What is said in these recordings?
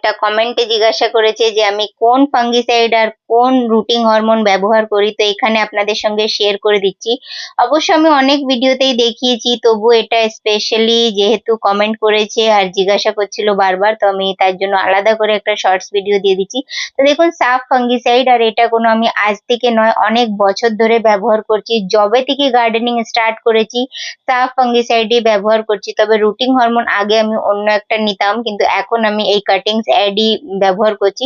একটা কমেন্টে জিজ্ঞাসা করেছে যে, আমি কোন ফাঙ্গিসাইড আর কোন রুটিং হরমোন ব্যবহার করি? তো এখানে আপনাদের সঙ্গে শেয়ার করে দিচ্ছি। অবশ্য আমি অনেক ভিডিওতেই দেখিয়েছি, তবু এটা স্পেশালি যেহেতু কমেন্ট করেছে আর জিজ্ঞাসা করছিল বারবার, তো আমি তার জন্য আলাদা করে একটা শর্টস ভিডিও দিয়ে দিচ্ছি। তো দেখুন সাফ ফাঙ্গিসাইড আর এটা কোনো আমি আজ থেকে নয়, অনেক বছর ধরে ব্যবহার করছি। জবে থেকে গার্ডেনিং স্টার্ট করেছি সাফ ফাঙ্গিসাইডই ব্যবহার করছি। তবে রুটিং হরমোন আগে আমি অন্য একটা নিতাম, কিন্তু এখন আমি এই কাটিংস অ্যাডই ব্যবহার করছি।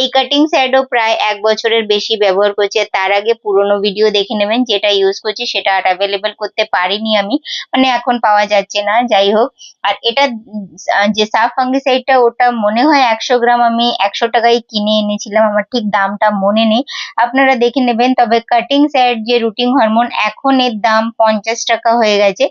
এই কাটিংস অ্যাডও প্রায় এক বছরের বেশি ব্যবহার করছি। তার আগে পুরোনো ভিডিও দেখে নেবেন, যেটা ইউজ করছি, সেটা আর অ্যাভেলেবেল করতে পারিনি আমি। মানে এখন পাওয়া যাচ্ছে না, যাই হোক। আর এটা যে সাফ ফাঙ্গিসাইডটা ওটা মনে হয় একশো গ্রাম আমি একশো টাকায় কিনে এনেছিলাম। আমার ঠিক দামটা মনে নেই। আপনারা দেখে নেবেন, তবে কাটিং স্যাড যে রুটিং হরমোন এখন এর দাম পঞ্চাশ টাকা হয়ে গেছে।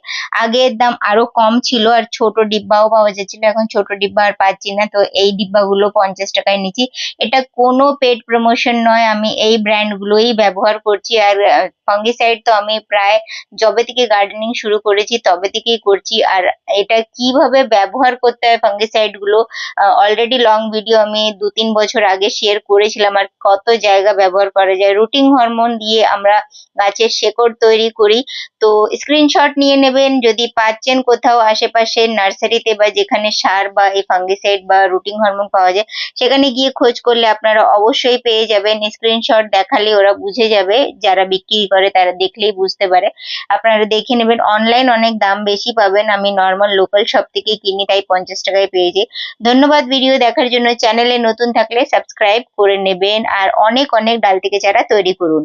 আগে এর দাম আরও কম ছিল, আর ছোট ডিব্বাও পাওয়া যাচ্ছিল। এখন ছোট ডিব্বা আর পাচ্ছি না। তো এই ডিব্বাগুলো পঞ্চাশ টাকায় নিচ্ছি। এটা কোনো পেড প্রমোশন নয়, আমি এই ব্র্যান্ড গুলোই ব্যবহার করছি। আর ফাঙ্গিসাইড তো আমি প্রায় যবে থেকে গার্ডেনিং শুরু করেছি, তবে থেকেই করছি। আর এটা কীভাবে ব্যবহার করতে হয় ফাঙ্গিসাইডগুলো অলরেডি লং ভিডিও আমি দু তিন বছর আগে শেয়ার করেছিলাম। আর কত জায়গা ব্যবহার করা যায়। রুটিং হরমোন দিয়ে আমরা গাছের শেকড় তৈরি করি। তো স্ক্রিনশট নিয়ে নেবেন। যদি পাচ্ছেন কোথাও আশেপাশে নার্সারিতে বা যেখানে সার বা এই ফাঙ্গিসাইড বা রুটিং হরমোন পাওয়া যায়। সেখানে গিয়ে খোঁজ করলে আপনারা অবশ্যই পেয়ে যাবেন। স্ক্রিনশট দেখালে ওরা বুঝে যাবে। যারা বিক্রি করে তারা দেখলেই বুঝতে পারে। আপনারা দেখে নেবেন অনলাইন অনেক দাম বেশি পাবেন। আমি নর্মাল লোকাল শপ থেকে কিনি, তাই পঞ্চাশ টাকায় পেয়েছি ধন্যবাদ ভিডিও দেখার জন্য। চ্যানেলে নতুন থাকলে সাবস্ক্রাইব করে নেবেন। আর অনেক অনেক ডাল থেকে চারা তৈরি করুন।